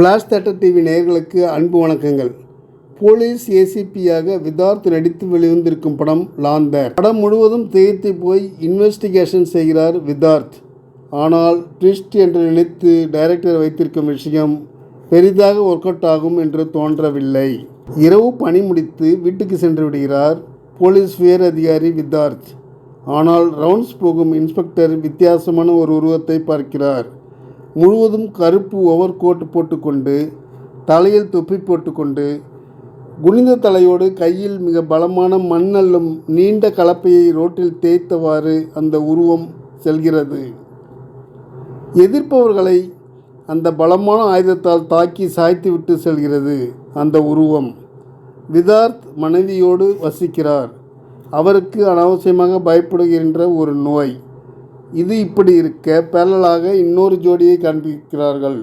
Flash theatre TV நேயர்களுக்கு அன்பு வணக்கங்கள். போலீஸ் ஏசிபியாக விதார்த் நடித்து வெளிவந்திருக்கும் படம் லாந்தர் படம் முழுவதும் திகைத்து போய் இன்வெஸ்டிகேஷன் செய்கிறார் விதார்த். ஆனால் ட்விஸ்ட் என்று நினைத்து டைரக்டர் வைத்திருக்கும் விஷயம் பெரிதாக ஒர்க் அவுட் ஆகும் என்று தோன்றவில்லை. இரவு பணி முடித்து வீட்டுக்கு சென்று விடுகிறார் போலீஸ் உயர் அதிகாரி விதார்த். ஆனால் ரவுண்ட்ஸ் போகும் இன்ஸ்பெக்டர் வித்தியாசமான ஒரு உருவத்தை பார்க்கிறார். முழுவதும் கருப்பு ஓவர் கோட் போட்டுக்கொண்டு தலையில் தொப்பி போட்டுக்கொண்டு குனிந்த தலையோடு கையில் மிக பலமான மண் அள்ளும் நீண்ட கலப்பையை ரோட்டில் தேய்த்தவாறு அந்த உருவம் செல்கிறது. எதிர்ப்பவர்களை அந்த பலமான ஆயுதத்தால் தாக்கி சாய்த்துவிட்டு செல்கிறது அந்த உருவம். விதார்த் மனைவியோடு வசிக்கிறார். அவருக்கு அனாவசியமாக பயப்படுகின்ற ஒரு நோய். இது இப்படி இருக்க பேரலாக இன்னொரு ஜோடியை காண்பிக்கிறார்கள்.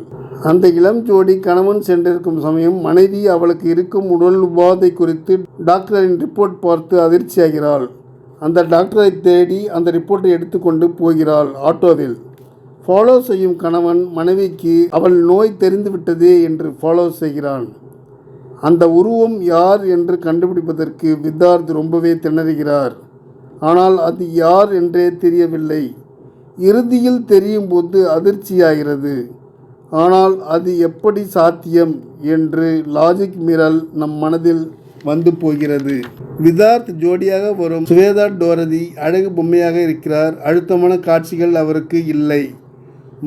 அந்த இளம் ஜோடி கணவன் சென்றிருக்கும் சமயம் மனைவி அவளுக்கு இருக்கும் உடல் உபாதை குறித்து டாக்டரின் ரிப்போர்ட் பார்த்து அதிர்ச்சியாகிறாள். அந்த டாக்டரை தேடி அந்த ரிப்போர்ட்டை எடுத்துக்கொண்டு போகிறாள் ஆட்டோவில். ஃபாலோ செய்யும் கணவன் மனைவிக்கு அவள் நோய் தெரிந்துவிட்டதே என்று ஃபாலோ செய்கிறான். அந்த உருவம் யார் என்று கண்டுபிடிப்பதற்கு வித்தார்த் ரொம்பவே திணறுகிறார். ஆனால் அது யார் என்றே தெரியவில்லை. இறுதியில் தெரியும் போது அதிர்ச்சியாகிறது. ஆனால் அது எப்படி சாத்தியம் என்று லாஜிக் மீறல் நம் மனதில் வந்து போகிறது. விதார்த் ஜோடியாக வரும். சுவேதா டோரதி அழகு பொம்மையாக இருக்கிறார். அழுத்தமான காட்சிகள் அவருக்கு இல்லை.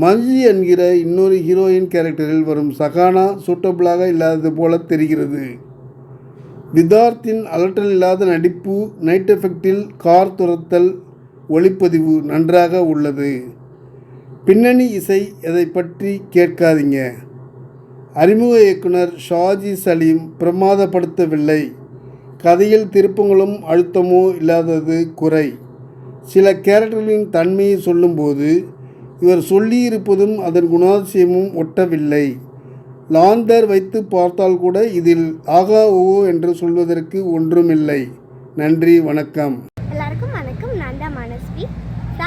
மஞ்சி என்கிற இன்னொரு ஹீரோயின் கேரக்டரில் வரும். சகானா சூட்டபிளாக இல்லாதது போல தெரிகிறது. விதார்த்தின் அலட்டல் இல்லாத நடிப்பு நைட் எஃபெக்டில் கார் துரத்தல் ஒளிப்பதிவு நன்றாக உள்ளது. பின்னணி இசை எதை பற்றி கேட்காதீங்க. அறிமுக இயக்குனர் ஷாஜி சலீம் பிரமாதப்படுத்தவில்லை. கதையில் திருப்பங்களும் அழுத்தமோ இல்லாதது குறை. சில கேரக்டர்களின் தன்மையை சொல்லும்போது இவர் சொல்லியிருப்பதும் அதன் குணாதிசயமும் ஒட்டவில்லை. லாந்தர் வைத்து பார்த்தால் கூட இதில் ஆகா ஓ என்று சொல்வதற்கு ஒன்றுமில்லை. நன்றி வணக்கம் எல்லாருக்கும் வணக்கம் நான் தான் மனஸ்வி